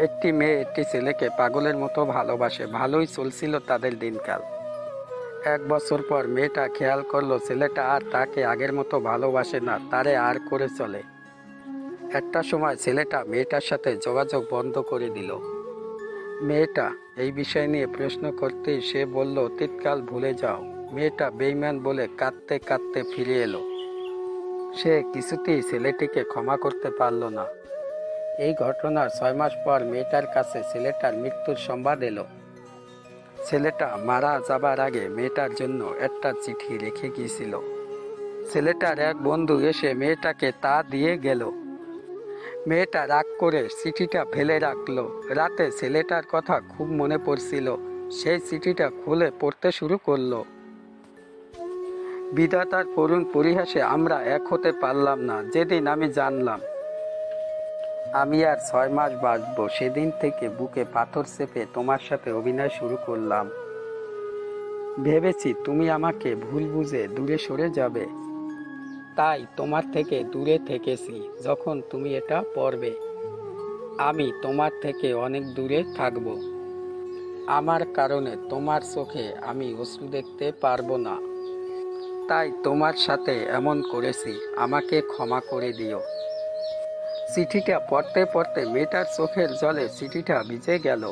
একটি মেয়ে একটি ছেলেকে পাগলের মতো ভালোবাসে, ভালোই চলছিল তাদের দিনকাল। এক বছর পর মেয়েটা খেয়াল করল ছেলেটা আর তাকে আগের মতো ভালোবাসে না, তারে আর করে চলে। একটা সময় ছেলেটা মেয়েটার সাথে যোগাযোগ বন্ধ করে দিল। মেয়েটা এই বিষয় নিয়ে প্রশ্ন করতেই সে বলল অতীতকাল ভুলে যাও। মেয়েটা বেইমান বলে কাঁদতে কাঁদতে ফিরে এলো। সে কিছুতেই ছেলেটিকে ক্ষমা করতে পারল না। এই ঘটনার ছয় মাস পর মেয়েটার কাছে ছেলেটার মৃত্যুর সংবাদ এলো। ছেলেটা মারা যাবার আগে মেয়েটার জন্য একটা চিঠি রেখে গিয়েছিল। ছেলেটার এক বন্ধু এসে মেয়েটাকে তা দিয়ে গেল। মেয়েটা রাগ করে চিঠিটা ফেলে রাখল। রাতে ছেলেটার কথা খুব মনে পড়ছিল। সেই চিঠিটা খুলে পড়তে শুরু করল। বিধাতার করুণ পরিহাসে আমরা এক হতে পারলাম না। যেদিন আমি জানলাম আমি আর ছয় মাস বাঁচবো। সেদিন থেকে বুকে পাথর চেপে তোমার সাথে অভিনয় শুরু করলাম। ভেবেছি তুমি আমাকে ভুল বুঝে দূরে সরে যাবে। তাই তোমার থেকে দূরে থেকেছি, যখন তুমি এটা পড়বে। আমি তোমার থেকে অনেক দূরে থাকব। আমার কারণে তোমার চোখে আমি অশ্রু দেখতে পারব না। তাই তোমার সাথে এমন করেছি, আমাকে ক্ষমা করে দিও। চিঠিটা পড়তে পড়তে মেয়েটার চোখের জলে চিঠিটা ভিজে গেল।